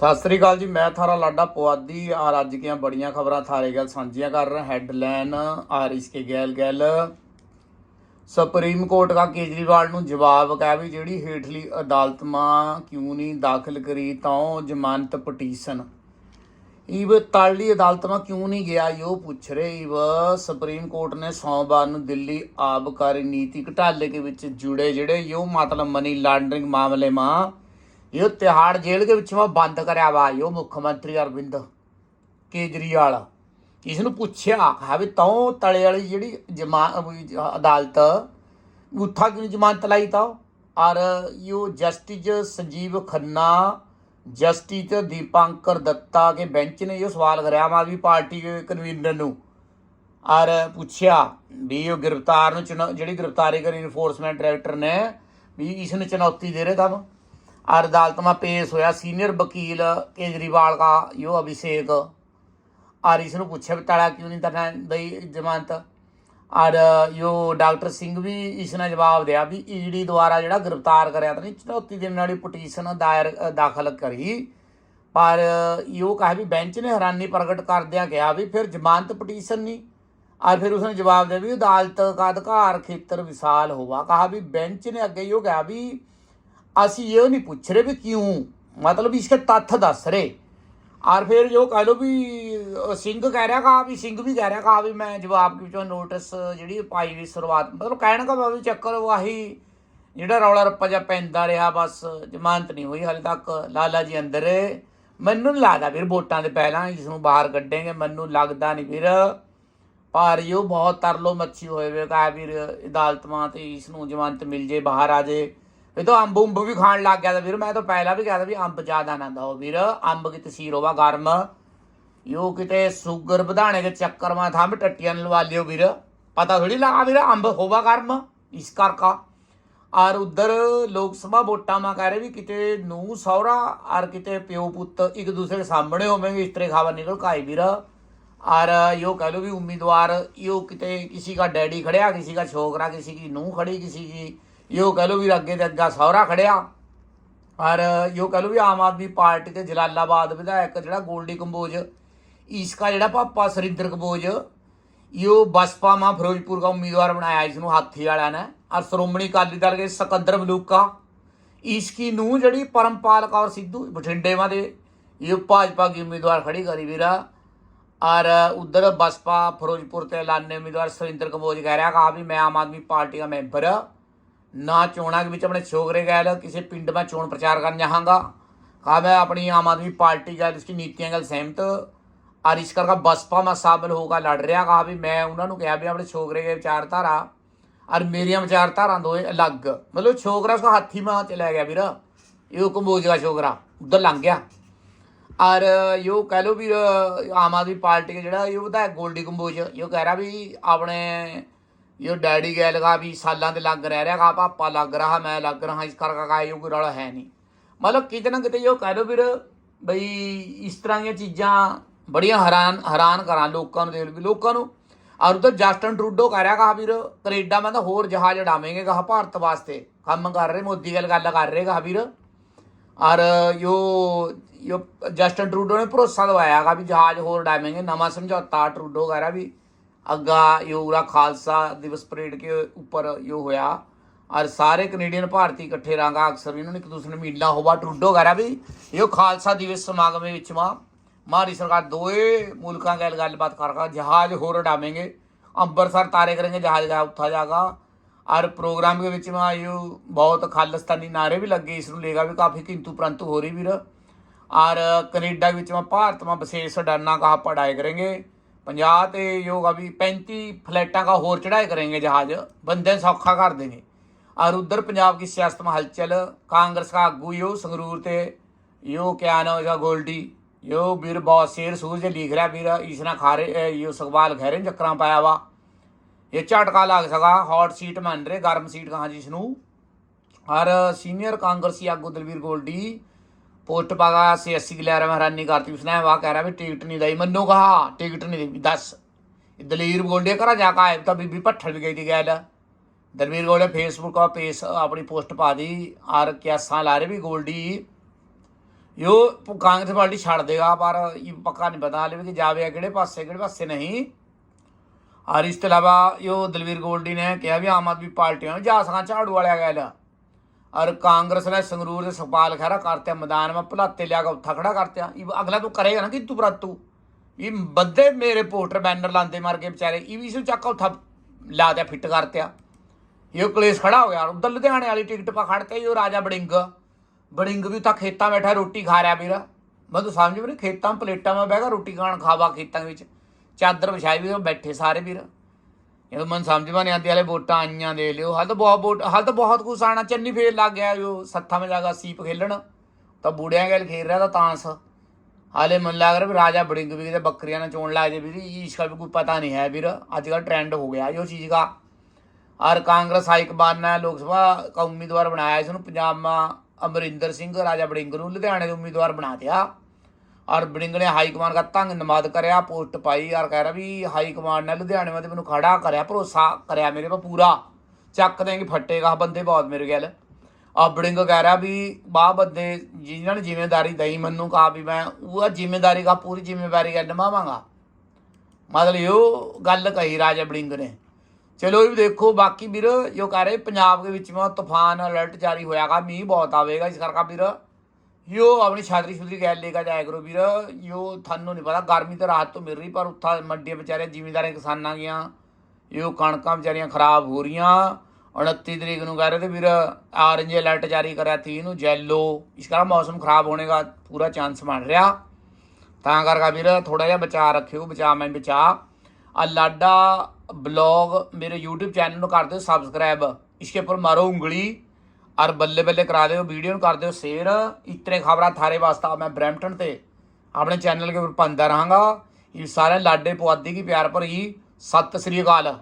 ਸਤਿ ਸ੍ਰੀ ਅਕਾਲ ਜੀ, ਮੈਂ ਥਾਰਾ ਲਾਡਾ ਪੁਆਦੀ ਆ ਰੱਜ ਦੀਆਂ ਬੜੀਆਂ ਖਬਰਾਂ ਥਾਰੇ ਗੱਲ ਸਾਂਝੀਆਂ ਕਰ ਰਿਹਾ, ਹੈਡਲਾਈਨ ਆ ਇਸਕੇ ਗੈਲ ਗੈਲ। ਸੁਪਰੀਮ ਕੋਰਟ ਦਾ ਕੇਜਰੀਵਾਲ ਨੂੰ ਜਵਾਬ ਕਹਿ ਵੀ ਜਿਹੜੀ ਹੇਠਲੀ ਅਦਾਲਤ ਮਾਂ ਕਿਉਂ ਨਹੀਂ ਦਾਖਲ ਕਰੀ, ਤਾਂ ਜ਼ਮਾਨਤ ਪਟੀਸ਼ਨ। ਇਵ ਤਾਲੀ ਅਦਾਲਤ ਮਾ ਕਿਉਂ ਨਹੀਂ ਗਿਆ ਯੋ ਪੁੱਛ ਰਹੇ ਇਵ ਸੁਪਰੀਮ ਕੋਰਟ ਨੇ ਸੋਮਵਾਰ ਨੂੰ ਦਿੱਲੀ ਆਬਕਾਰੀ ਨੀਤੀ ਘਟਾਲੇ ਕੇ ਵਿੱਚ ਜੁੜੇ ਜਿਹੜੇ ਯੋ ਮਤਲਬ ਮਨੀ ਲਾਂਡਰਿੰਗ ਮਾਮਲੇ ਮਾਂ ਇਹ ਤਿਹਾੜ ਜੇਲ੍ਹ ਦੇ ਵਿੱਚ ਮੈਂ ਬੰਦ ਕਰਿਆ ਵਾ, ਇਹ ਮੁੱਖ ਮੰਤਰੀ ਅਰਵਿੰਦ ਕੇਜਰੀਵਾਲ। ਇਸ ਨੂੰ ਪੁੱਛਿਆ ਹੈ ਵੀ ਤੂੰ ਤਲੇ ਵਾਲੀ ਜਿਹੜੀ ਜਮਾ ਅਦਾਲਤ, ਉਥਾ ਕਿਉਂ ਜ਼ਮਾਨਤ ਲਾਈ ਤਾ? ਔਰ ਯੋ ਜਸਟਿਸ ਸੰਜੀਵ ਖੰਨਾ, ਜਸਟਿਸ ਦੀਪਾਂਕਰ ਦੱਤਾ ਕੇ ਬੈਂਚ ਨੇ ਇਹ ਸਵਾਲ ਕਰਿਆ ਆਮ ਆਦਮੀ ਪਾਰਟੀ ਦੇ ਕਨਵੀਨਰ ਨੂੰ। ਔਰ ਪੁੱਛਿਆ ਵੀ ਉਹ ਗ੍ਰਿਫਤਾਰ ਨੂੰ ਚੁਣੌ- ਜਿਹੜੀ ਗ੍ਰਿਫਤਾਰੀ ਕਰੀ ਇਨਫੋਰਸਮੈਂਟ ਡਾਇਰੈਕਟਰ ਨੇ, ਵੀ ਇਸ ਨੂੰ ਚੁਣੌਤੀ ਦੇ ਰਹੇ ਕੰਮ और अदालत में पेश होया सीनियर वकील केजरीवाल का यो अभिषेक और इसने पूछा भी तड़ा क्यों नहीं तना दई जमानत और यो डॉक्टर सिंह भी इसने जवाब दिया भी ईडी द्वारा ਜਿਹੜਾ ਗ੍ਰਿਫਤਾਰ ਕਰਿਆ ਤਾਂ ਨਹੀਂ ਚੁਣੌਤੀ ਦੇਣ ਵਾਲੀ ਪਟੀਸ਼ਨ ਦਾਇਰ ਅ, ਦਾਖਲ ਕਰੀ ਪਰ ਯੋ ਕਹਾ ਵੀ ਬੈਂਚ ਨੇ ਹੈਰਾਨੀ ਪ੍ਰਗਟ ਕਰਦਿਆਂ ਕਿਹਾ ਵੀ ਫਿਰ ਜ਼ਮਾਨਤ ਪਟੀਸ਼ਨ ਨਹੀਂ और फिर उसने जवाब दिया भी अदालत का अधिकार क्षेत्र विशाल होगा कहा भी बेंच ने अगे यो कहा भी ਅਸੀਂ ਇਹ ਨਹੀਂ ਪੁੱਛ ਰਹੇ ਵੀ ਕਿਉਂ? ਮਤਲਬ ਇਸਕੇ ਤੱਥ ਦੱਸ ਰਹੇ। ਔਰ ਫਿਰ ਜੋ ਕਹ ਲੋ ਵੀ ਸਿੰਘ ਕਹਿ ਰਿਹਾ ਕਾ ਵੀ, ਸਿੰਘ ਵੀ ਕਹਿ ਰਿਹਾ ਕਾ ਵੀ ਮੈਂ ਜਵਾਬ ਦੇ ਵਿੱਚੋਂ ਨੋਟਿਸ ਜਿਹੜੀ ਪਾਈ ਵੀ ਸ਼ੁਰੂਆਤ, ਮਤਲਬ ਕਹਿਣ ਦਾ ਵੀ ਚੱਕਰ ਵਾਹੀ ਜਿਹੜਾ ਰੌਲਾ ਰੱਪਾ ਜਿਹਾ ਪੈਂਦਾ ਰਿਹਾ ਬਸ, ਜ਼ਮਾਨਤ ਨਹੀਂ ਹੋਈ ਹਾਲੇ ਤੱਕ। ਲਾਲਾ ਜੀ ਅੰਦਰ ਮੈਨੂੰ ਨੀ ਲੱਗਦਾ ਵੀਰ ਵੋਟਾਂ ਦੇ ਪਹਿਲਾਂ ਇਸ ਨੂੰ ਬਾਹਰ ਕੱਢेंगे ਮੈਨੂੰ ਲੱਗਦਾ ਨਹੀਂ ਵੀਰ। ਪਰ ਇਹ ਬਹੁਤ ਤਰਲੋ ਮੱਛੀ ਹੋਏ ਵੇ, ਕਹਾ ਵੀਰ, ਅਦਾਲਤਾਂ ਤੇ ਇਸ ਨੂੰ ਜ਼ਮਾਨਤ ਮਿਲ ਜੇ, ਬਾਹਰ ਆ ਜੇ। ਇਹ ਤਾਂ ਅੰਬ ਉਂਬ ਵੀ ਖਾਣ ਲੱਗ ਗਿਆ ਤਾਂ ਵੀਰ, ਮੈਂ ਤਾਂ ਪਹਿਲਾਂ ਵੀ ਕਹਦਾ ਵੀ ਅੰਬ ਜ਼ਿਆਦਾ ਨਾ ਖਾਓ ਵੀਰ। ਅੰਬ ਕੀ ਤਸੀਰ ਹੋਵਾ ਗਰਮ। ਯੋ ਕਿਤੇ ਸ਼ੂਗਰ ਵਧਾਣੇ ਦੇ ਚੱਕਰ ਮਾ ਥੰਮ ਟੱਟੀਆਂ ਲਵਾ ਲਿਓ ਵੀਰ। ਪਤਾ ਥੋੜੀ ਲਗਾ ਵੀਰ, ਅੰਬ ਹੋਵਾ ਗਰਮ। ਇਸ ਕਰਕਾ। ਔਰ ਉਧਰ ਲੋਕ ਸਭਾ ਵੋਟਾਂ ਮਾ ਕਹ ਰਹੇ ਵੀ ਕਿਤੇ ਨੂੰ ਸੌਰਾ ਔਰ ਕਿਤੇ ਪਿਓ ਪੁੱਤ ਇੱਕ ਦੂਸਰੇ ਸਾਹਮਣੇ ਹੋਵੇਂਗੇ, ਇਸ ਤਰ੍ਹਾਂ ਖਬਰ ਨਿਕਲ ਕਾਈ ਵੀਰ। ਔਰ ਯੋ ਕਹ ਲੋ ਵੀ ਉਮੀਦਵਾਰ ਯੋ ਕਿਤੇ ਕਿਸੇ ਦਾ ਡੈਡੀ ਖੜਿਆ, ਕਿਸੇ ਦਾ ਛੋਕਰਾ, ਕਿਸੇ ਦੀ ਨੂੰ ਖੜੀ, ਕਿਸੇ ਦੀ ਇਹ ਉਹ ਕਹ ਲੋ ਵੀ ਅੱਗੇ ਤੇ ਅੱਗਾ ਸੌਰਾ ਖੜਿਆ। ਪਰ ਯੋ ਕਹ ਲੋ ਵੀ ਆਮ ਆਦਮੀ ਪਾਰਟੀ ਦੇ ਜਲਾਲਾਬਾਦ ਵਿਧਾਇਕ ਜਿਹੜਾ ਗੋਲਡੀ ਕੰਬੋਜ ਇਸਕਾ ਜਿਹੜਾ ਪਾਪਾ ਸਰਿੰਦਰ ਕੰਬੋਜ ਇਹ ਉਹ ਬਸਪਾ ਮਾ ਫਿਰੋਜ਼ਪੁਰ ਦਾ ਉਮੀਦਵਾਰ ਬਣਾਇਆ ਇਸ ਨੂੰ ਹਾਥੀ ਵਾਲਿਆਂ ਨੇ। ਔਰ ਸ਼੍ਰੋਮਣੀ ਅਕਾਲੀ ਦਲ ਦੇ ਸਕੰਦਰ ਬਲੂਕਾ ਇਸਕੀ ਨੂੰ ਜਿਹੜੀ ਪਰਮਪਾਲ ਕੌਰ ਸਿੱਧੂ ਬਠਿੰਡੇ ਮਾ ਦੇ ਇਹ ਭਾਜਪਾ ਦੀ ਉਮੀਦਵਾਰ ਖੜੀ ਕਰੀ ਵੀਰਾ। ਔਰ ਉਧਰ ਬਸਪਾ ਫਿਰੋਜ਼ਪੁਰ ਤੇ ਐਲਾਨੇ ਉਮੀਦਵਾਰ ਸੁਰਿੰਦਰ ਕੰਬੋਜ ਕਹਿ ਰਿਹਾ ਕਿ ਵੀ ਮੈਂ ਆਮ ਆਦਮੀ ਪਾਰਟੀ ਦਾ ਮੈਂਬਰ। ਹਾਂ ना चोणा के बीच अपने छोगरे गए किसी पिंड में चोन प्रचार करने जाऊँगा कहा मैं अपनी आम आदमी पार्टी का उसकी नीतियाँ गल सहमत और इस करके बसपा में शामिल होगा लड़ रहा कहा भी मैं उन्होंने कहा भी अपने छोगरे के विचारधारा और मेरिया विचारधारा दो अलग मतलब छोगरा उसका हाथी में चला गया वीर यो कंबोज का छोगरा उधर लंघ गया और यो कह लो भी आम आदमी पार्टी का जोड़ा यो बताया गोल्डी कंबोज यो कह रहा भी अपने ਇਹ ਡੈਡੀ ਗੈਲ ਲਗਾ ਵੀ ਸਾਲਾਂ ਦੇ ਲੱਗ ਰਹਿ ਰਿਹਾ ਕਹਾ ਪਾਪਾ ਲੱਗ ਰਹਾ, ਮੈਂ ਲੱਗ ਰਹਾ, ਇਸ ਕਰਕੇ ਕਹਾ ਇਹ ਕੋਈ ਰੌਲਾ ਹੈ ਨਹੀਂ। ਮਤਲਬ ਕਿਤੇ ਨਾ ਕਿਤੇ ਇਹ ਕਹਿ ਲੋ ਵੀਰ, ਬਈ ਇਸ ਤਰ੍ਹਾਂ ਦੀਆਂ ਚੀਜ਼ਾਂ ਬੜੀਆਂ ਹੈਰਾਨ ਹੈਰਾਨ ਕਰਾਂ ਲੋਕਾਂ ਨੂੰ ਦੇਖ ਲਓ ਲੋਕਾਂ ਨੂੰ। ਔਰ ਉਧਰ ਜਸਟਨ ਟਰੂਡੋ ਕਹਿ ਰਿਹਾ ਕਹਾ ਵੀਰ, ਕੈਨੇਡਾ ਮੈਂ ਤਾਂ ਹੋਰ ਜਹਾਜ਼ ਉਡਾਵੇਂਗੇ ਕਹਾ ਭਾਰਤ ਵਾਸਤੇ। ਕੰਮ ਕਰ ਰਹੇ, ਮੋਦੀ ਗੱਲ ਗੱਲ ਕਰ ਰਹੇ ਕਹਾ ਵੀਰ। ਔਰ ਯੋ ਯੋ ਜਸਟਨ ਟਰੂਡੋ ਨੇ ਭਰੋਸਾ ਦਵਾਇਆ ਦਵਾਇਆਗਾ ਵੀ ਜਹਾਜ਼ ਹੋਰ ਉਡਾਵੇਂਗੇ, ਨਵਾਂ ਸਮਝੌਤਾ ਟਰੂਡੋ ਕਹਿ ਰਿਹਾ ਵੀ ਅੱਗਾ ਯੋਗਰਾ ਖਾਲਸਾ ਦਿਵਸ ਪਰੇਡ ਕੇ ਉੱਪਰ ਯੋ ਹੋਇਆ। और सारे कनेडियन भारती इकट्ठे रंगा अक्सर ਇਹਨਾਂ एक ਇੱਕ ਦੂਸਰੇ ਨੂੰ ਮੀਲਾ टुडो कह रहा ਵੀ यो ਖਾਲਸਾ ਦਿਵਸ ਸਮਾਗਮ ਵਿੱਚ ਮਾ ਮਾਰੀ ਸਰਕਾਰ ਦੋਏ ਮੁਲਕਾਂ ਗੱਲ ਗੱਲਬਾਤ ਕਰਗਾ ਜਹਾਜ਼ ਹੋਰ ਡਾਵੇਂਗੇ ਅੰਬਰਸਰ ਤਾਰੇ ਕਰਾਂਗੇ ਜਹਾਜ਼ ਦਾ ਉੱਠਾ ਜਾਗਾ। ਔਰ ਪ੍ਰੋਗਰਾਮ ਦੇ ਵਿੱਚ ਮਾ ਯੋ ਬਹੁਤ ਖਾਲਸਤਾਨੀ ਨਾਰੇ ਵੀ ਲੱਗੇ, ਇਸ ਨੂੰ ਲੇਗਾ ਵੀ ਕਾਫੀ ਕਿੰਤੂ ਪਰੰਤੂ ਹੋ ਰਹੀ ਵੀਰ। ਔਰ ਕੈਨੇਡਾ ਵਿੱਚ ਮਾ ਭਾਰਤ ਮਾ ਵਿਸ਼ੇਸ਼ ਡਰਨਾ ਕਾ ਪੜਾਏ ਕਰਾਂਗੇ 50 ਤੇ योग अभी 35 फ्लैटा का और चढ़ाए करेंगे जहाज बंदे सौखा कर देंगे और उधर पंजाब की सियासत में हलचल कांग्रेस का आगू यो संगरूर ते यो क्या नाम इसका गोल्डी यो वीर बहुत शेर सूरज लिख रहा वीर इसना खारे यो सकबाल खैरे चक्कर पाया वा ये झटका लग सका हॉट सीट मान रहे गर्म सीट कहा जिसनू और सीनियर कांग्रेसी आगू दलवीर गोल्डी पोस्ट पागा सियासी गलैरा में हैरानी करती उसने वाह कह रहा भी टिकट नहीं दी मनु कहा टिकट नहीं दी दस दलीर गोल्डी घरा जाकर आए तो बीबी भट्ठल भी गई थी गैल दलवीर गोल्डे फेसबुक का पेज अपनी पोस्ट पा दी और कैसा ला रहे भी गोल्डी ਯੋ ਕਾਂਗਰਸ ਪਾਰਟੀ ਛੱਡ ਦੇਗਾ ਪਰ ਇਹ ਪੱਕਾ ਨਹੀਂ ਪਤਾ ਹਾਲੇ ਵੀ ਕਿ ਜਾਵੇ ਕਿਹੜੇ ਪਾਸੇ ਕਿਹੜੇ ਪਾਸੇ ਨਹੀਂ ਔਰ ਇਸ ਤੋਂ ਇਲਾਵਾ ਯੋ ਦਲਵੀਰ ਗੋਲਡੀ ਨੇ ਕਿਹਾ ਵੀ ਆਮ ਆਦਮੀ ਪਾਰਟੀਆਂ ਨੂੰ ਜਾ ਸਕਾਂ ਝਾੜੂ ਵਾਲਿਆ ਗੱਲ ਔਰ ਕਾਂਗਰਸ ਨੇ ਸੰਗਰੂਰ ਦੇ ਸੁਖਪਾਲ ਖਹਿਰਾ ਕਰਤੇ ਮੈਦਾਨ में ਭੁਲਾਤੇ ਲਿਆ ਕੇ ਉੱਥਾ ਖੜਾ ਕਰਤਿਆ। ਇਹ ਅਗਲਾ ਤੂੰ ਕਰੇਗਾ ਨਾ ਕਿ ਤੂੰ ਪ੍ਰਤੂ ਇਹ ਬੱਦੇ ਮੇਰੇ ਪੋਸਟਰ ਬੈਨਰ ਲਾਂਦੇ ਮਾਰ ਕੇ ਵਿਚਾਰੇ, ਇਹ ਵੀ ਇਸੂ ਚੱਕ ਉੱਥਾ ਲਾ ਦਿਆ, ਫਿੱਟ ਕਰਤਿਆ। ਇਹ ਕਲੇਸ਼ ਖੜਾ ਹੋ ਗਿਆ। ਉਧਰ ਲੁਧਿਆਣੇ ਵਾਲੀ ਟਿਕਟ ਪਾ ਖੜਤੇ, ਇਹ ਰਾਜਾ ਬੜਿੰਗ। ਬੜਿੰਗ ਵੀ ਤਾਂ ਖੇਤਾਂ ਬੈਠਾ, ਰੋਟੀ ਖਾ ਰਿਹਾ ਵੀਰਾ। ਮੈਂ ਤੂੰ ਸਮਝ ਵੀ ਨਹੀਂ ਖੇਤਾਂ, ਪਲੇਟਾਂ, 'ਮੈਂ ਬਹਿ ਕੇ ਰੋਟੀ ਖਾਣ, ਖਾਵਾ ਖੇਤਾਂ ਵਿੱਚ। ਚਾਦਰ ਵਿਛਾਈ ਵੀ ਉਹ ਬੈਠੇ ਸਾਰੇ ਵੀਰਾ। ਇਹ ਤਾਂ ਮਨ ਸਮਝ ਨਹੀਂ ਆਂਦੀ ਹਲੇ ਵੋਟਾਂ ਆਈਆਂ ਦੇ ਲਿਓ। ਹਲ ਤਾਂ ਬਹੁਤ ਵੋਟ, ਹਲ ਤਾਂ ਬਹੁਤ ਕੁਛ ਆਣਾ ਚੰਨੀ ਫੇਰ ਲੱਗ ਗਿਆ ਜੋ ਸੱਥਾਂ ਵਿੱਚ ਜਾਗਾ ਸੀਪ ਖੇਲਣ। ਤਾਂ ਬੂੜਿਆਂ ਗੱਲ ਖੇਲ ਰਿਹਾ ਤਾਂ ਤਾਂਸ ਹਾਲੇ ਮਨ ਲੱਗ ਰਿਹਾ ਵੀ ਰਾਜਾ ਬੜਿੰਗ ਵੀ ਕਿਤੇ ਬੱਕਰੀਆਂ ਨਾਲ ਚੋਣ ਲੱਗ ਜੇ ਵੀਰ। ਇਸ਼ਕਾ ਵੀ ਕੋਈ ਪਤਾ ਨਹੀਂ ਹੈ ਵੀਰ। ਅੱਜ ਕੱਲ ਟ੍ਰੈਂਡ ਹੋ ਗਿਆ ਜੋ ਚੀਜ਼ ਦਾ। ਔਰ ਕਾਂਗਰਸ ਹਾਈਕ ਬਾਨਾ ਲੋਕ ਸਭਾ ਕੌਮੀ ਉਮੀਦਵਾਰ ਬਣਾਇਆ ਇਸ ਨੂੰ ਪੰਜਾਬ ਮਾ ਅਮਰਿੰਦਰ ਸਿੰਘ, ਰਾਜਾ ਬੜਿੰਗ ਨੂੰ ਲੁਧਿਆਣੇ ਦੇ ਉਮੀਦਵਾਰ ਬਣਾ ਦਿਆ ਔਰ ਬੜਿੰਗ ਨੇ ਹਾਈਕਮਾਨ ਦਾ ਤੰਗ ਨਮਾਦ ਕਰਿਆ, ਪੋਸਟ ਪਾਈ ਔਰ ਕਹਿ ਰਿਹਾ ਵੀ ਹਾਈ ਕਮਾਂਡ ਨੇ ਲੁਧਿਆਣੇ ਮੇ ਮੈਨੂੰ ਖੜਾ ਕਰਿਆ, ਭਰੋਸਾ ਕਰਿਆ ਮੇਰੇ ਪਾ ਪੂਰਾ। ਚੱਕ ਦੇਂਗੇ ਫੱਟੇਗਾ ਬੰਦੇ ਬਹੁਤ ਮੇਰੇ ਗੱਲ ਆ ਬੜਿੰਗ ਕਹਿ ਰਿਹਾ ਵੀ ਬਾਹ ਬੰਦੇ ਜਿਨ੍ਹਾਂ ਨੇ ਜ਼ਿੰਮੇਵਾਰੀ ਦਈ ਮੈਨੂੰ ਕਹਾ ਵੀ ਮੈਂ ਉਹ ਜ਼ਿੰਮੇਵਾਰੀ ਦਾ ਪੂਰੀ ਜ਼ਿੰਮੇਵਾਰੀ ਕਰ ਨਿਭਾਵਾਂਗਾ। ਮਤਲਬ ਇਹ ਗੱਲ ਕਹੀ ਰਾਜਾ ਬੜਿੰਗ ਨੇ। ਚਲੋ ਇਹ ਵੀ ਦੇਖੋ, ਬਾਕੀ ਵੀਰ ਜੋ ਕਹ ਰਹੇ, ਪੰਜਾਬ ਦੇ ਵਿੱਚ ਮਾ ਤੂਫਾਨ ਅਲਰਟ ਜਾਰੀ ਹੋਇਆਗਾ, ਮੀਂਹ ਬਹੁਤ ਆਵੇਗਾ, ਇਸ ਕਰਕੇ ਵੀਰ यो अपनी छात्री छुतरी गैर लेकर जाया करो वीर यो थानू नहीं पता गर्मी तो राहत तो मिल रही पर उत्था मंडियां बेचारे ਜ਼ਿਮੀਂਦਾਰਾਂ ਕਿਸਾਨਾਂ ਗੀਆਂ यो ਕਣਕਾਂ ਵਿਚਾਰੀਆਂ ਖਰਾਬ ਹੋ ਰਹੀਆਂ। 29 ਤਰੀਕ ਨੂੰ ਕਹਿ ਰਹੇ ਤੇ ਵੀਰ ਆਰੇਂਜ ਅਲਰਟ ਜਾਰੀ ਕਰਿਆ 30 ਨੂੰ ਜੈਲੋ ਇਸ ਕਰਾ ਮੌਸਮ ਖਰਾਬ ਹੋਣੇ ਦਾ ਪੂਰਾ ਚਾਂਸ ਬਣ ਰਿਹਾ। ਤਾਂ ਕਰਕੇ ਵੀਰ ਥੋੜਾ ਜਿਹਾ ਬਚਾ ਰੱਖਿਓ ਬਚਾ ਮੈਂ ਬਚਾ ਆ ਲਾਡਾ ਬਲੌਗ ਮੇਰੇ YouTube ਚੈਨਲ ਨੂੰ ਕਰ ਦਿਓ ਸਬਸਕ੍ਰਾਈਬ ਇਸਕੇ ਉੱਪਰ ਮਾਰੋ ਉਂਗਲੀ। ਔਰ ਬੱਲੇ ਬੱਲੇ ਕਰਾ ਦਿਓ, ਵੀਡੀਓ ਨੂੰ ਕਰ ਦਿਓ, ਸ਼ੇਅਰ। ਇਤਨੇ ਖਬਰਾਂ ਥਾਰੇ ਵਾਸਤਾ ਮੈਂ ਬ੍ਰੈਂਪਟਨ ਤੇ। ਆਪਣੇ ਚੈਨਲ ਕੇ ਉੱਪਰ ਪਾਉਂਦਾ ਰਹਾਂਗਾ। ਇਹ ਸਾਰੇ ਲਾਡੇ ਪੁਆਦੀ ਕੀ ਪਿਆਰ ਭਰੀ। ਸਤਿ ਸ੍ਰੀ ਅਕਾਲ।